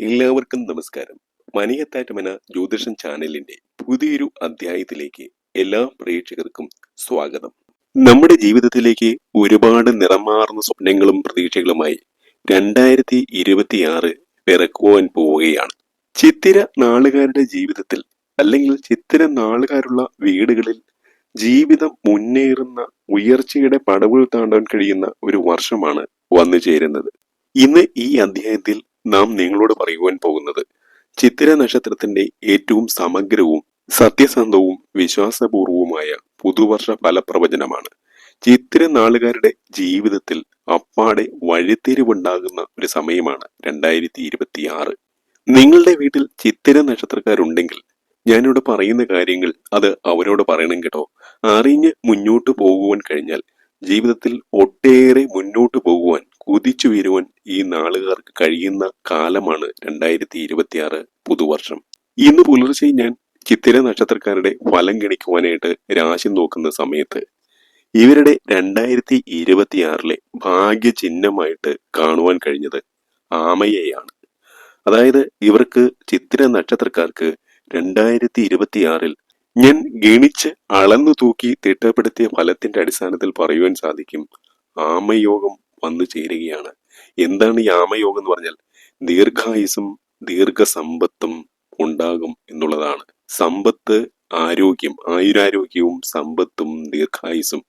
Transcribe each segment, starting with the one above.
എല്ലാവർക്കും നമസ്കാരം. മണിയത്താറ്റമന ജ്യോതിഷൻ ചാനലിന്റെ പുതിയൊരു അധ്യായത്തിലേക്ക് എല്ലാ പ്രേക്ഷകർക്കും സ്വാഗതം. നമ്മുടെ ജീവിതത്തിലേക്ക് ഒരുപാട് നിറമാർന്ന സ്വപ്നങ്ങളും പ്രതീക്ഷകളുമായി രണ്ടായിരത്തി ഇരുപത്തിയാറ് പിറക്കുവാൻ പോവുകയാണ്. ചിത്തിര നാളുകാരുടെ ജീവിതത്തിൽ അല്ലെങ്കിൽ ചിത്തിര നാളുകാരുള്ള വീടുകളിൽ ജീവിതം മുന്നേറുന്ന ഉയർച്ചയുടെ പടവുകൾ താണ്ടാൻ കഴിയുന്ന ഒരു വർഷമാണ് വന്നു ചേരുന്നത് ഇന്ന് ഈ അധ്യായത്തിൽ നാം നിങ്ങളോട് പറയുവാൻ പോകുന്നത്. ചിത്തിര നക്ഷത്രത്തിന്റെ ഏറ്റവും സമഗ്രവും സത്യസന്ധവും വിശ്വാസപൂർവവുമായ പുതുവർഷ ഫലപ്രവചനമാണ്. ചിത്തിര നാളുകാരുടെ ജീവിതത്തിൽ അപ്പാടെ വഴിത്തിരിവുണ്ടാകുന്ന ഒരു സമയമാണ് രണ്ടായിരത്തി ഇരുപത്തി ആറ് നിങ്ങളുടെ വീട്ടിൽ ചിത്തിര നക്ഷത്രക്കാരുണ്ടെങ്കിൽ ഞാനിവിടെ പറയുന്ന കാര്യങ്ങൾ അത് അവരോട് പറയണം കേട്ടോ. അറിഞ്ഞ് മുന്നോട്ട് പോകുവാൻ കഴിഞ്ഞാൽ ജീവിതത്തിൽ ഒട്ടേറെ മുന്നോട്ട് പോകുവാൻ കുതിച്ചു വീരുവാൻ ഈ നാളുകാർക്ക് കഴിയുന്ന കാലമാണ് രണ്ടായിരത്തി ഇരുപത്തിയാറ് പുതുവർഷം. ഇന്ന് പുലർച്ചെ ഞാൻ ചിത്തിര നക്ഷത്രക്കാരുടെ ഫലം ഗണിക്കുവാനായിട്ട് രാശി നോക്കുന്ന സമയത്ത് ഇവരുടെ രണ്ടായിരത്തി ഇരുപത്തിയാറിലെ ഭാഗ്യചിഹ്നമായിട്ട് കാണുവാൻ കഴിഞ്ഞത് ആമയെയാണ്. അതായത് ഇവർക്ക് ചിത്തിര നക്ഷത്രക്കാർക്ക് രണ്ടായിരത്തി ഇരുപത്തിയാറിൽ ഞാൻ ഗണിച്ച് അളന്നു തൂക്കി തിട്ടപ്പെടുത്തിയ ഫലത്തിന്റെ അടിസ്ഥാനത്തിൽ പറയുവാൻ സാധിക്കും ആമയോഗം വന്നു ചേരുകയാണ്. എന്താണ് ഈ ആമയോഗം എന്ന് പറഞ്ഞാൽ ദീർഘായുസും ദീർഘസമ്പത്തും ഉണ്ടാകും എന്നുള്ളതാണ്. സമ്പത്ത് ആരോഗ്യം ആയുരാരോഗ്യവും സമ്പത്തും ദീർഘായുസും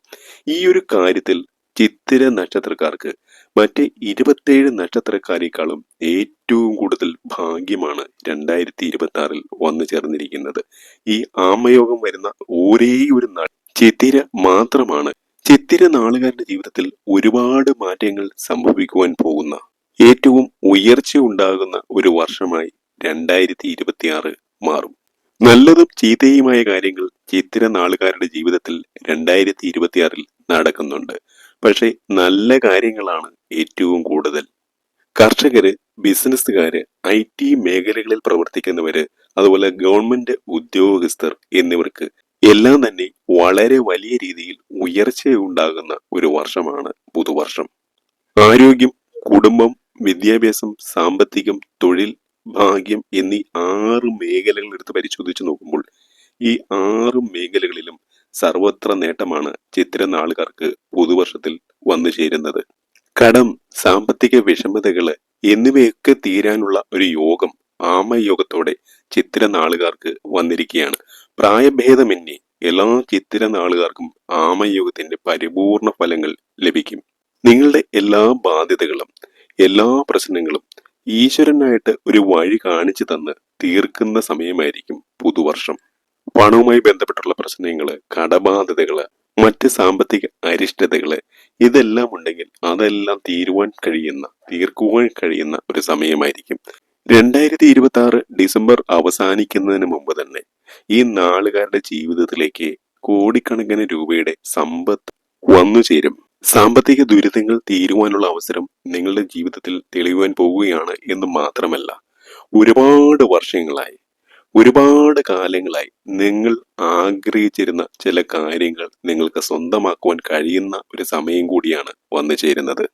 ഈ ഒരു കാര്യത്തിൽ ചിത്തിര നക്ഷത്രക്കാർക്ക് മറ്റ് ഇരുപത്തേഴ് നക്ഷത്രക്കാരെക്കാളും ഏറ്റവും കൂടുതൽ ഭാഗ്യമാണ് രണ്ടായിരത്തി ഇരുപത്തി ആറിൽ വന്നു ചേർന്നിരിക്കുന്നത്. ഈ ആമയോഗം വരുന്ന ഒരേ ഒരു ചിത്തിര മാത്രമാണ്. ചിത്തിര നാളുകാരുടെ ജീവിതത്തിൽ ഒരുപാട് മാറ്റങ്ങൾ സംഭവിക്കുവാൻ പോകുന്ന ഏറ്റവും ഉയർച്ച ഉണ്ടാകുന്ന ഒരു വർഷമായി രണ്ടായിരത്തി ഇരുപത്തിയാറ് മാറും. നല്ലതും ചീത്തയുമായ കാര്യങ്ങൾ ചിത്തിര നാളുകാരുടെ ജീവിതത്തിൽ രണ്ടായിരത്തി ഇരുപത്തിയാറിൽ നടക്കുന്നുണ്ട്. പക്ഷേ നല്ല കാര്യങ്ങളാണ് ഏറ്റവും കൂടുതൽ. കർഷകര് ബിസിനസ്സുകാര് ഐ ടി മേഖലകളിൽ പ്രവർത്തിക്കുന്നവര് അതുപോലെ ഗവൺമെന്റ് ഉദ്യോഗസ്ഥർ എന്നിവർക്ക് എല്ലാം തന്നെ വളരെ വലിയ രീതിയിൽ ഉയർച്ചയുണ്ടാകുന്ന ഒരു വർഷമാണ് പുതുവർഷം. ആരോഗ്യം കുടുംബം വിദ്യാഭ്യാസം സാമ്പത്തികം തൊഴിൽ ഭാഗ്യം എന്നീ ആറ് മേഖലകൾ എടുത്ത് പരിശോധിച്ച് നോക്കുമ്പോൾ ഈ ആറ് മേഖലകളിലും സർവത്ര നേട്ടമാണ് ചിത്തിര നാളുകാർക്ക് പുതുവർഷത്തിൽ വന്നു ചേരുന്നത്. കടം സാമ്പത്തിക വിഷമതകൾ എന്നിവയൊക്കെ തീരാനുള്ള ഒരു യോഗം ആമയോഗത്തോടെ ചിത്തിര നാളുകാർക്ക് വന്നിരിക്കുകയാണ്. പ്രായഭേദമന്യേ എല്ലാ ചിത്തിര നാളുകാർക്കും ആമയോഗത്തിന്റെ പരിപൂർണ ഫലങ്ങൾ ലഭിക്കും. നിങ്ങളുടെ എല്ലാ ബാധ്യതകളും എല്ലാ പ്രശ്നങ്ങളും ഈശ്വരനായിട്ട് ഒരു വഴി കാണിച്ചു തന്ന് തീർക്കുന്ന സമയമായിരിക്കും പുതുവർഷം. പണവുമായി ബന്ധപ്പെട്ടുള്ള പ്രശ്നങ്ങൾ കടബാധ്യതകൾ മറ്റ് സാമ്പത്തിക അരിഷ്ടതകൾ ഇതെല്ലാം ഉണ്ടെങ്കിൽ അതെല്ലാം തീരുവാൻ കഴിയുന്ന തീർക്കുവാൻ കഴിയുന്ന ഒരു സമയമായിരിക്കും. രണ്ടായിരത്തി ഇരുപത്തി ആറ് ഡിസംബർ അവസാനിക്കുന്നതിന് മുമ്പ് തന്നെ ഈ നാളുകാരുടെ ജീവിതത്തിലേക്ക് കോടിക്കണക്കിന് രൂപയുടെ സമ്പത്ത് വന്നു ചേരും. സാമ്പത്തിക ദുരിതങ്ങൾ തീരുവാനുള്ള അവസരം നിങ്ങളുടെ ജീവിതത്തിൽ തെളിയുവാൻ പോവുകയാണ് എന്ന് മാത്രമല്ല ഒരുപാട് വർഷങ്ങളായി ഒരുപാട് കാലങ്ങളായി നിങ്ങൾ ആഗ്രഹിച്ചിരുന്ന ചില കാര്യങ്ങൾ നിങ്ങൾക്ക് സ്വന്തമാക്കുവാൻ കഴിയുന്ന ഒരു സമയം കൂടിയാണ് വന്നു ചേരുന്നത്.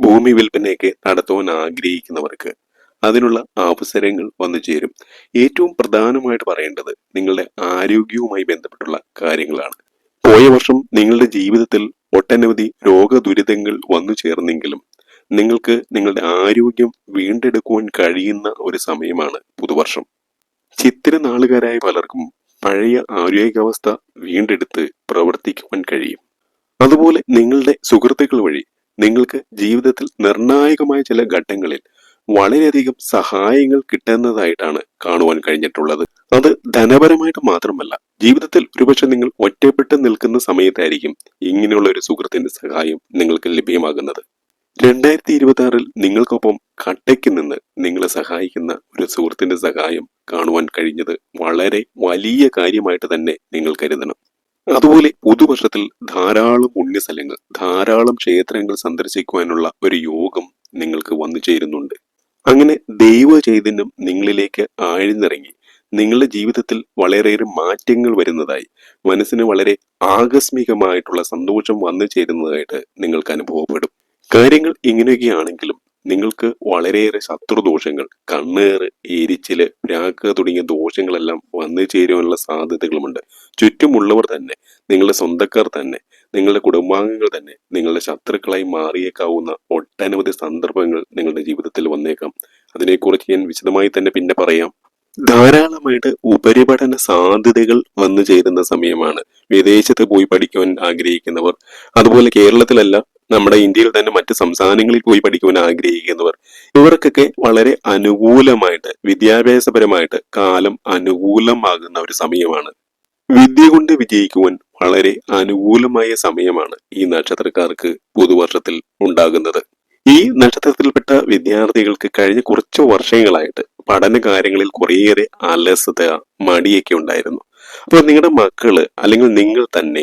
ഭൂമി വിൽപ്പനയൊക്കെ നടത്തുവാൻ ആഗ്രഹിക്കുന്നവർക്ക് അതിനുള്ള അവസരങ്ങൾ വന്നു ചേരും. ഏറ്റവും പ്രധാനമായിട്ട് പറയേണ്ടത് നിങ്ങളുടെ ആരോഗ്യവുമായി ബന്ധപ്പെട്ടുള്ള കാര്യങ്ങളാണ്. പോയ വർഷം നിങ്ങളുടെ ജീവിതത്തിൽ ഒട്ടനവധി രോഗദുരിതങ്ങൾ വന്നു ചേർന്നെങ്കിലും നിങ്ങൾക്ക് നിങ്ങളുടെ ആരോഗ്യം വീണ്ടെടുക്കുവാൻ കഴിയുന്ന ഒരു സമയമാണ് പുതുവർഷം. ചിത്തിര നാളുകാരായ പലർക്കും പഴയ ആരോഗ്യാവസ്ഥ വീണ്ടെടുത്ത് പ്രവർത്തിക്കുവാൻ കഴിയും. അതുപോലെ നിങ്ങളുടെ സുഹൃത്തുക്കൾ വഴി നിങ്ങൾക്ക് ജീവിതത്തിൽ നിർണായകമായ ചില ഘട്ടങ്ങളിൽ വളരെയധികം സഹായങ്ങൾ കിട്ടുന്നതായിട്ടാണ് കാണുവാൻ കഴിഞ്ഞിട്ടുള്ളത്. അത് ധനപരമായിട്ട് മാത്രമല്ല ജീവിതത്തിൽ ഒരുപക്ഷെ നിങ്ങൾ ഒറ്റപ്പെട്ട് നിൽക്കുന്ന സമയത്തായിരിക്കും ഇങ്ങനെയുള്ള ഒരു സുഹൃത്തിന്റെ സഹായം നിങ്ങൾക്ക് ലഭ്യമാകുന്നത്. രണ്ടായിരത്തി ഇരുപത്തി ആറിൽ നിങ്ങൾക്കൊപ്പം കട്ടയ്ക്ക് നിന്ന് നിങ്ങളെ സഹായിക്കുന്ന ഒരു സുഹൃത്തിന്റെ സഹായം കാണുവാൻ കഴിഞ്ഞത് വളരെ വലിയ കാര്യമായിട്ട് തന്നെ നിങ്ങൾ കരുതണം. അതുപോലെ പുതുവർഷത്തിൽ ധാരാളം പുണ്യസ്ഥലങ്ങൾ ധാരാളം ക്ഷേത്രങ്ങൾ സന്ദർശിക്കുവാനുള്ള ഒരു യോഗം നിങ്ങൾക്ക് വന്നു ചേരുന്നുണ്ട്. അങ്ങനെ ദൈവ ചൈതന്യം നിങ്ങളിലേക്ക് ആഴ്ന്നിറങ്ങി. നിങ്ങളുടെ ജീവിതത്തിൽ വളരെയേറെ മാറ്റങ്ങൾ വരുന്നതായി മനസ്സിന് വളരെ ആകസ്മികമായിട്ടുള്ള സന്തോഷം വന്നു ചേരുന്നതായിട്ട് നിങ്ങൾക്ക് അനുഭവപ്പെടും. കാര്യങ്ങൾ ഇങ്ങനെയൊക്കെയാണെങ്കിലും നിങ്ങൾക്ക് വളരെയേറെ ശത്രുദോഷങ്ങൾ കണ്ണേറ് എരിച്ചിൽ പ്രാക്ക് തുടങ്ങിയ ദോഷങ്ങളെല്ലാം വന്നു ചേരുവാനുള്ള സാധ്യതകളുമുണ്ട്. ചുറ്റുമുള്ളവർ തന്നെ നിങ്ങളുടെ സ്വന്തക്കാർ തന്നെ നിങ്ങളുടെ കുടുംബാംഗങ്ങൾ തന്നെ നിങ്ങളുടെ ശത്രുക്കളായി മാറിയേക്കാവുന്ന ഒട്ടനവധി സന്ദർഭങ്ങൾ നിങ്ങളുടെ ജീവിതത്തിൽ വന്നേക്കാം. അതിനെക്കുറിച്ച് ഞാൻ വിശദമായി തന്നെ പിന്നെ പറയാം. ധാരാളമായിട്ട് ഉപരിപഠന സാധ്യതകൾ വന്നു ചേരുന്ന സമയമാണ് വിദേശത്ത് പോയി പഠിക്കുവാൻ ആഗ്രഹിക്കുന്നവർ. അതുപോലെ കേരളത്തിലല്ല നമ്മുടെ ഇന്ത്യയിൽ തന്നെ മറ്റ് സംസ്ഥാനങ്ങളിൽ പോയി പഠിക്കുവാൻ ആഗ്രഹിക്കുന്നവർ ഇവർക്കൊക്കെ വളരെ അനുകൂലമായിട്ട് വിദ്യാഭ്യാസപരമായിട്ട് കാലം അനുകൂലമാകുന്ന ഒരു സമയമാണ്. വിദ്യ കൊണ്ട് വിജയിക്കുവാൻ വളരെ അനുകൂലമായ സമയമാണ് ഈ നക്ഷത്രക്കാർക്ക് പുതുവർഷത്തിൽ ഉണ്ടാകുന്നത്. ഈ നക്ഷത്രത്തിൽപ്പെട്ട വിദ്യാർത്ഥികൾക്ക് കഴിഞ്ഞ കുറച്ച് വർഷങ്ങളായിട്ട് പഠന കാര്യങ്ങളിൽ കുറേയേറെ അലസത മടിയൊക്കെ ഉണ്ടായിരുന്നു. അപ്പോൾ നിങ്ങളുടെ മക്കൾ അല്ലെങ്കിൽ നിങ്ങൾ തന്നെ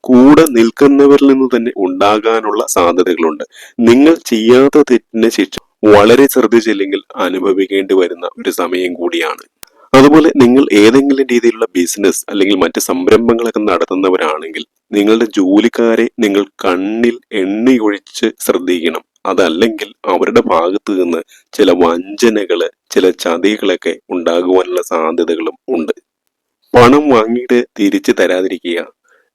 കൂടെ നിൽക്കുന്നവരിൽ നിന്ന് തന്നെ ഉണ്ടാകാനുള്ള സാധ്യതകളുണ്ട്. നിങ്ങൾ ചെയ്യാത്ത തെറ്റിന് ശിക്ഷ വളരെ ശ്രദ്ധിച്ചില്ലെങ്കിൽ അനുഭവിക്കേണ്ടി വരുന്ന ഒരു സമയം കൂടിയാണ്. അതുപോലെ നിങ്ങൾ ഏതെങ്കിലും രീതിയിലുള്ള ബിസിനസ് അല്ലെങ്കിൽ മറ്റ് സംരംഭങ്ങളൊക്കെ നടത്തുന്നവരാണെങ്കിൽ നിങ്ങളുടെ ജോലിക്കാരെ നിങ്ങൾ കണ്ണിൽ എണ്ണിയൊഴിച്ച് ശ്രദ്ധിക്കണം. അതല്ലെങ്കിൽ അവരുടെ ഭാഗത്ത് നിന്ന് ചില വഞ്ചനകൾ ചില ചതികളൊക്കെ ഉണ്ടാകുവാനുള്ള സാധ്യതകളും ഉണ്ട്. പണം വാങ്ങിയിട്ട് തിരിച്ചു തരാതിരിക്കുക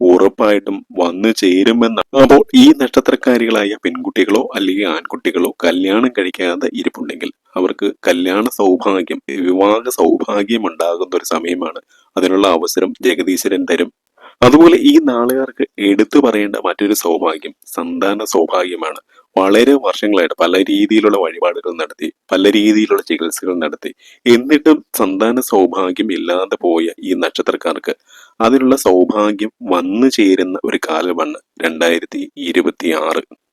ഉറപ്പായിട്ടും വന്നു ചേരുമെന്ന അപ്പോൾ ഈ നക്ഷത്രക്കാരികളായ പെൺകുട്ടികളോ അല്ലെങ്കിൽ ആൺകുട്ടികളോ കല്യാണം കഴിക്കാതെ ഇരിപ്പുണ്ടെങ്കിൽ അവർക്ക് കല്യാണ സൗഭാഗ്യം വിവാഹ സൗഭാഗ്യം ഉണ്ടാകുന്ന ഒരു സമയമാണ്. അതിനുള്ള അവസരം ജഗദീശ്വരൻ തരും. അതുപോലെ ഈ നാളുകാർക്ക് എടുത്തു പറയേണ്ട മറ്റൊരു സൗഭാഗ്യം സന്താന സൗഭാഗ്യമാണ്. വളരെ വർഷങ്ങളായിട്ട് പല രീതിയിലുള്ള വഴിപാടുകൾ നടത്തി പല രീതിയിലുള്ള ചികിത്സകൾ നടത്തി. എന്നിട്ടും സന്താന സൗഭാഗ്യം ഇല്ലാതെ പോയ ഈ നക്ഷത്രക്കാർക്ക് അതിനുള്ള സൗഭാഗ്യം വന്നു ചേരുന്ന ഒരു കാലമാണ് രണ്ടായിരത്തി ഇരുപത്തി ആറ്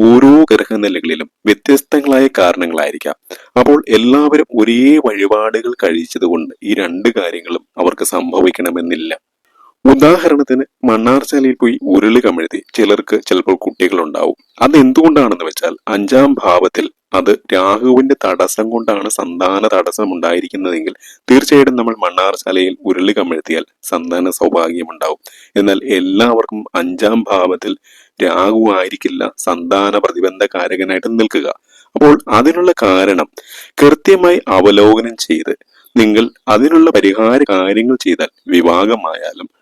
ഓരോ ഗ്രഹനിലകളിലും വ്യത്യസ്തങ്ങളായ കാരണങ്ങളായിരിക്കാം. അപ്പോൾ എല്ലാവരും ഒരേ വഴിപാടുകൾ കഴിച്ചതുകൊണ്ട് ഈ രണ്ട് കാര്യങ്ങളും അവർക്ക് സംഭവിക്കണമെന്നില്ല. ഉദാഹരണത്തിന് മണ്ണാർശാലയിൽ പോയി ഉരുളി കമിഴ്ത്തി ചിലർക്ക് ചിലപ്പോൾ കുട്ടികളുണ്ടാവും. അതെന്തുകൊണ്ടാണെന്ന് വെച്ചാൽ അഞ്ചാം ഭാവത്തിൽ അത് രാഹുവിന്റെ തടസ്സം കൊണ്ടാണ് സന്താന തടസ്സം ഉണ്ടായിരിക്കുന്നതെങ്കിൽ തീർച്ചയായിട്ടും നമ്മൾ മണ്ണാർശാലയിൽ ഉരുളി കമിഴ്ത്തിയാൽ സന്താന സൗഭാഗ്യം ഉണ്ടാവും. എന്നാൽ എല്ലാവർക്കും അഞ്ചാം ഭാവത്തിൽ രാഹു ആയിരിക്കില്ല സന്താന പ്രതിബന്ധകാരകനായിട്ട് നിൽക്കുക. അപ്പോൾ അതിനുള്ള കാരണം കൃത്യമായി അവലോകനം ചെയ്ത് നിങ്ങൾ അതിനുള്ള പരിഹാര കാര്യങ്ങൾ ചെയ്താൽ വിവാഹമായാലും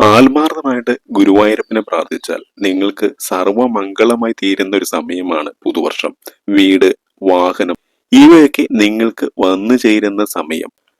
ആത്മാർത്ഥമായിട്ട് ഗുരുവായൂരപ്പനെ പ്രാർത്ഥിച്ചാൽ നിങ്ങൾക്ക് സർവമംഗളമായി തീരുന്ന ഒരു സമയമാണ് പുതുവർഷം. വീട് വാഹനം ഇവയൊക്കെ നിങ്ങൾക്ക് വന്നു ചേരുന്ന സമയം.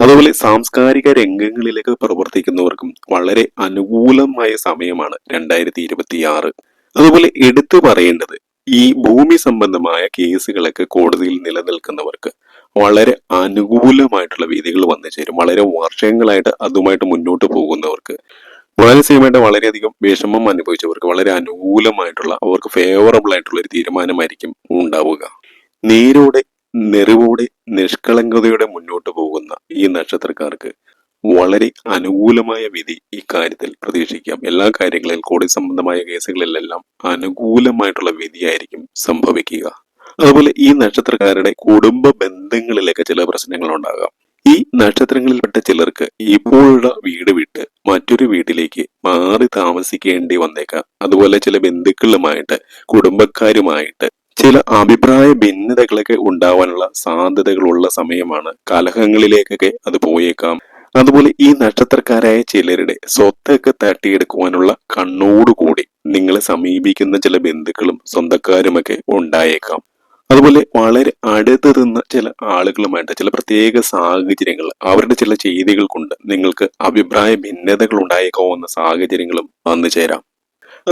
അതുപോലെ സാംസ്കാരിക രംഗങ്ങളിലേക്ക് പ്രവർത്തിക്കുന്നവർക്കും വളരെ അനുകൂലമായ സമയമാണ് രണ്ടായിരത്തി ഇരുപത്തിയാറ് അതുപോലെ എടുത്തു പറയേണ്ടത് ഈ ഭൂമി സംബന്ധമായ കേസുകളൊക്കെ കോടതിയിൽ നിലനിൽക്കുന്നവർക്ക് വളരെ അനുകൂലമായിട്ടുള്ള വിധികൾ വന്നു ചേരും. വളരെ വർഷങ്ങളായിട്ട് അതുമായിട്ട് മുന്നോട്ട് പോകുന്നവർക്ക് മാനസികമായിട്ട് വളരെയധികം വിഷമം അനുഭവിച്ചവർക്ക് വളരെ അനുകൂലമായിട്ടുള്ള അവർക്ക് ഫേവറബിൾ ആയിട്ടുള്ള ഒരു തീരുമാനമായിരിക്കും ഉണ്ടാവുക. നീരോടെ നെറിവോടെ നിഷ്കളങ്കതയോടെ മുന്നോട്ട് പോകുന്ന ഈ നക്ഷത്രക്കാർക്ക് വളരെ അനുകൂലമായ വിധി ഇക്കാര്യത്തിൽ പ്രതീക്ഷിക്കാം. എല്ലാ കാര്യങ്ങളിൽ കോടതി സംബന്ധമായ കേസുകളിലെല്ലാം അനുകൂലമായിട്ടുള്ള വിധിയായിരിക്കും സംഭവിക്കുക. അതുപോലെ ഈ നക്ഷത്രക്കാരുടെ കുടുംബ ബന്ധങ്ങളിലൊക്കെ ചില പ്രശ്നങ്ങൾ ഉണ്ടാകാം ഈ നക്ഷത്രങ്ങളിൽപ്പെട്ട ചിലർക്ക് ഇപ്പോഴുള്ള വീട് വിട്ട് മറ്റൊരു വീട്ടിലേക്ക് മാറി താമസിക്കേണ്ടി വന്നേക്കാം. അതുപോലെ ചില ബന്ധുക്കളുമായിട്ട് കുടുംബക്കാരുമായിട്ട് ചില അഭിപ്രായ ഭിന്നതകളൊക്കെ ഉണ്ടാവാനുള്ള സാധ്യതകളുള്ള സമയമാണ് കലഹങ്ങളിലേക്കൊക്കെ അത് പോയേക്കാം. അതുപോലെ ഈ നക്ഷത്രക്കാരായ ചിലരുടെ സ്വത്തൊക്കെ തട്ടിയെടുക്കുവാനുള്ള കണ്ണോടുകൂടി നിങ്ങളെ സമീപിക്കുന്ന ചില ബന്ധുക്കളും സ്വന്തക്കാരുമൊക്കെ ഉണ്ടായേക്കാം. അതുപോലെ വളരെ അടുത്ത് നിന്ന് ചില ആളുകളുമായിട്ട് ചില പ്രത്യേക സാഹചര്യങ്ങൾ അവരുടെ ചില ചെയ്തികൾ കൊണ്ട് നിങ്ങൾക്ക് അഭിപ്രായ ഭിന്നതകൾ ഉണ്ടായേക്കാവുന്ന സാഹചര്യങ്ങളും വന്നു ചേരാം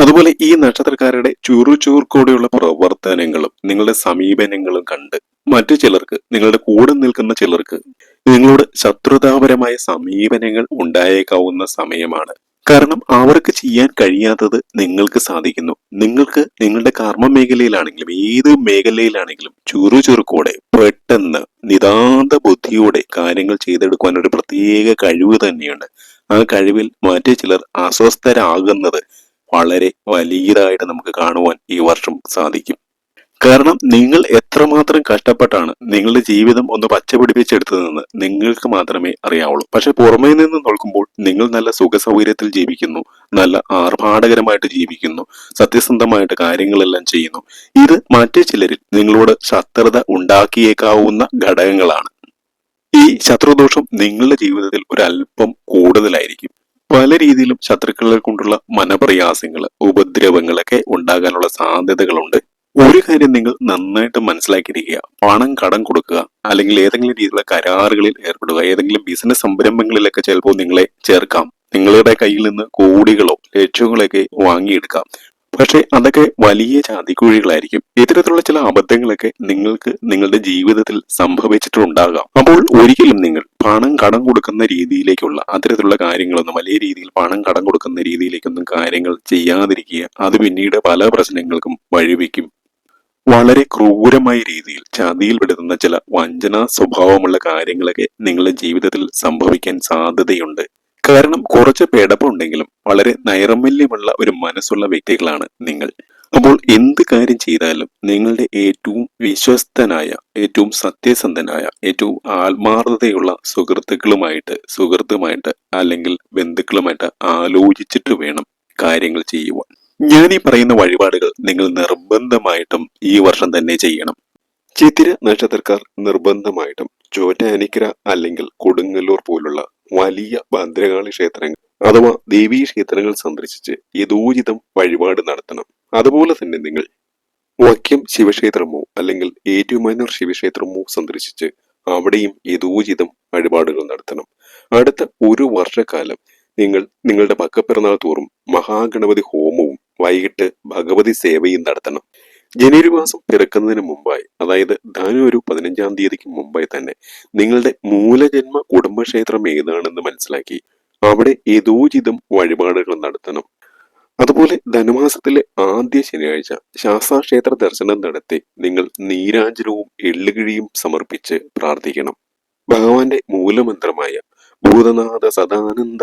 അതുപോലെ ഈ നക്ഷത്രക്കാരുടെ ചുറുചുറുക്കോടെയുള്ള പ്രവർത്തനങ്ങളും നിങ്ങളുടെ സമീപനങ്ങളും കണ്ട് മറ്റു ചിലർക്ക് നിങ്ങളുടെ കൂടെ നിൽക്കുന്ന ചിലർക്ക് നിങ്ങളോട് ശത്രുതാപരമായ സമീപനങ്ങൾ ഉണ്ടായേക്കാവുന്ന സമയമാണ്. കാരണം അവർക്ക് ചെയ്യാൻ കഴിയാത്തത് നിങ്ങൾക്ക് സാധിക്കുന്നു. നിങ്ങൾക്ക് നിങ്ങളുടെ കർമ്മ മേഖലയിലാണെങ്കിലും ഏത് മേഖലയിലാണെങ്കിലും ചുറുചുറുക്കോടെ പെട്ടെന്ന് നിതാന്ത ബുദ്ധിയോടെ കാര്യങ്ങൾ ചെയ്തെടുക്കുവാൻ ഒരു പ്രത്യേക കഴിവ് തന്നെയുണ്ട്. ആ കഴിവിൽ മറ്റു ചിലർ അസ്വസ്ഥരാകുന്നത് വളരെ വലിയതായിട്ട് നമുക്ക് കാണുവാൻ ഈ വർഷം സാധിക്കും. കാരണം നിങ്ങൾ എത്രമാത്രം കഷ്ടപ്പെട്ടാണ് നിങ്ങളുടെ ജീവിതം ഒന്ന് പച്ചപിടിപ്പിച്ചെടുത്തതെന്ന് നിങ്ങൾക്ക് മാത്രമേ അറിയാവുള്ളൂ. പക്ഷെ പുറമേ നിന്ന് നോക്കുമ്പോൾ നിങ്ങൾ നല്ല സുഖ സൗകര്യത്തിൽ ജീവിക്കുന്നു നല്ല ആർഭാടകരമായിട്ട് ജീവിക്കുന്നു സത്യസന്ധമായിട്ട് കാര്യങ്ങളെല്ലാം ചെയ്യുന്നു. ഇത് മറ്റു ചിലരിൽ നിങ്ങളോട് ശത്രുത ഉണ്ടാക്കിയേക്കാവുന്ന ഘടകങ്ങളാണ്. ഈ ശത്രുദോഷം നിങ്ങളുടെ ജീവിതത്തിൽ ഒരല്പം കൂടുതലായിരിക്കും. പല രീതിയിലും ശത്രുക്കളെ കൊണ്ടുള്ള മനപ്രയാസങ്ങൾ ഉപദ്രവങ്ങളൊക്കെ ഉണ്ടാകാനുള്ള സാധ്യതകളുണ്ട്. ഒരു കാര്യം നിങ്ങൾ നന്നായിട്ട് മനസ്സിലാക്കിയിരിക്കുക. പണം കടം കൊടുക്കുക അല്ലെങ്കിൽ ഏതെങ്കിലും രീതിയിലുള്ള കരാറുകളിൽ ഏർപ്പെടുക ഏതെങ്കിലും ബിസിനസ് സംരംഭങ്ങളിലൊക്കെ ചിലപ്പോൾ നിങ്ങളെ ചേർക്കാം. നിങ്ങളുടെ കയ്യിൽ നിന്ന് കോടികളോ ലക്ഷങ്ങളൊക്കെ വാങ്ങിയെടുക്കാം. പക്ഷെ അതൊക്കെ വലിയ ചാതിക്കുഴികളായിരിക്കും ഇത്തരത്തിലുള്ള ചില അബദ്ധങ്ങളൊക്കെ നിങ്ങൾക്ക് നിങ്ങളുടെ ജീവിതത്തിൽ സംഭവിച്ചിട്ടുണ്ടാകാം. അപ്പോൾ ഒരിക്കലും നിങ്ങൾ പണം കടം കൊടുക്കുന്ന രീതിയിലേക്കുള്ള അത്തരത്തിലുള്ള കാര്യങ്ങളൊന്നും വലിയ രീതിയിൽ പണം കടം കൊടുക്കുന്ന രീതിയിലേക്കൊന്നും കാര്യങ്ങൾ ചെയ്യാതിരിക്കുക. അത് പിന്നീട് പല പ്രശ്നങ്ങൾക്കും വഴിവെക്കും. വളരെ ക്രൂരമായ രീതിയിൽ ചതിയിൽപ്പെടുത്തുന്ന ചില വഞ്ചനാ സ്വഭാവമുള്ള കാര്യങ്ങളൊക്കെ നിങ്ങളുടെ ജീവിതത്തിൽ സംഭവിക്കാൻ സാധ്യതയുണ്ട്. കാരണം കുറച്ച് പേടപ്പുണ്ടെങ്കിലും വളരെ നൈർമല്യമുള്ള ഒരു മനസ്സുള്ള വ്യക്തികളാണ് നിങ്ങൾ. അപ്പോൾ എന്ത് കാര്യം ചെയ്താലും നിങ്ങളുടെ ഏറ്റവും വിശ്വസ്തനായ ഏറ്റവും സത്യസന്ധനായ ഏറ്റവും ആത്മാർത്ഥതയുള്ള സുഹൃത്തുക്കളുമായിട്ട് സുഹൃത്തുമായിട്ട് അല്ലെങ്കിൽ ബന്ധുക്കളുമായിട്ട് ആലോചിച്ചിട്ട് വേണം കാര്യങ്ങൾ ചെയ്യുവാൻ. ഞാൻ ഈ പറയുന്ന വഴിപാടുകൾ നിങ്ങൾ നിർബന്ധമായിട്ടും ഈ വർഷം തന്നെ ചെയ്യണം. ചിത്തിര നക്ഷത്രക്കാർ നിർബന്ധമായിട്ടും ചോറ്റാനിക്കര അല്ലെങ്കിൽ കൊടുങ്ങല്ലൂർ പോലുള്ള വലിയ ഭദ്രകാളി ക്ഷേത്രങ്ങൾ അഥവാ ദേവീ ക്ഷേത്രങ്ങൾ സന്ദർശിച്ച് യഥോചിതം വഴിപാട് നടത്തണം. അതുപോലെ തന്നെ നിങ്ങൾ വക്യം ശിവക്ഷേത്രമോ അല്ലെങ്കിൽ ഏറ്റുമാനൂർ ശിവക്ഷേത്രമോ സന്ദർശിച്ച് അവിടെയും യഥോചിതം വഴിപാടുകൾ നടത്തണം. അടുത്ത ഒരു വർഷക്കാലം നിങ്ങൾ നിങ്ങളുടെ പക്കപ്പിറന്നാൾ തോറും മഹാഗണപതി ഹോമവും വൈകിട്ട് ഭഗവതി സേവയും നടത്തണം. ജനുവരി മാസം പിറക്കുന്നതിന് മുമ്പായി അതായത് ധനു ഒരു പതിനഞ്ചാം തീയതിക്ക് മുമ്പായി തന്നെ നിങ്ങളുടെ മൂലജന്മ കുടുംബക്ഷേത്രം ഏതാണെന്ന് മനസ്സിലാക്കി അവിടെ യഥോചിതം വഴിപാടുകൾ നടത്തണം. അതുപോലെ ധനുമാസത്തിലെ ആദ്യ ശനിയാഴ്ച ശാസ്താക്ഷേത്ര ദർശനം നടത്തി നിങ്ങൾ നീരാഞ്ജനവും എള്ളുകിഴിയും സമർപ്പിച്ച് പ്രാർത്ഥിക്കണം. ഭഗവാന്റെ മൂലമന്ത്രമായ ഭൂതനാഥ സദാനന്ദ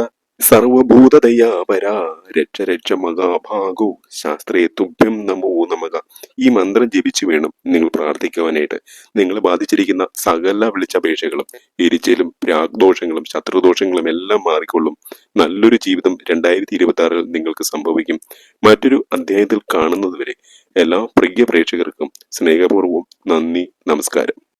സർവഭൂതദയാപരാ രക്ഷ രക്ഷ മഹാഭാഗോ ശാസ്ത്രേ തുഭ്യം നമോ നമക. ഈ മന്ത്രം ജപിച്ചു വേണം നിങ്ങൾ പ്രാർത്ഥിക്കുവാനായിട്ട്. നിങ്ങൾ ബാധിച്ചിരിക്കുന്ന സകല വിളിച്ചപേക്ഷകളും എരിച്ചിലും രാഗ്ദോഷങ്ങളും ശത്രുദോഷങ്ങളും എല്ലാം മാറിക്കൊള്ളും. നല്ലൊരു ജീവിതം രണ്ടായിരത്തി ഇരുപത്തി ആറിൽ നിങ്ങൾക്ക് സംഭവിക്കും. മറ്റൊരു അധ്യായത്തിൽ കാണുന്നതുവരെ എല്ലാ പ്രിയ പ്രേക്ഷകർക്കും സ്നേഹപൂർവം നന്ദി നമസ്കാരം.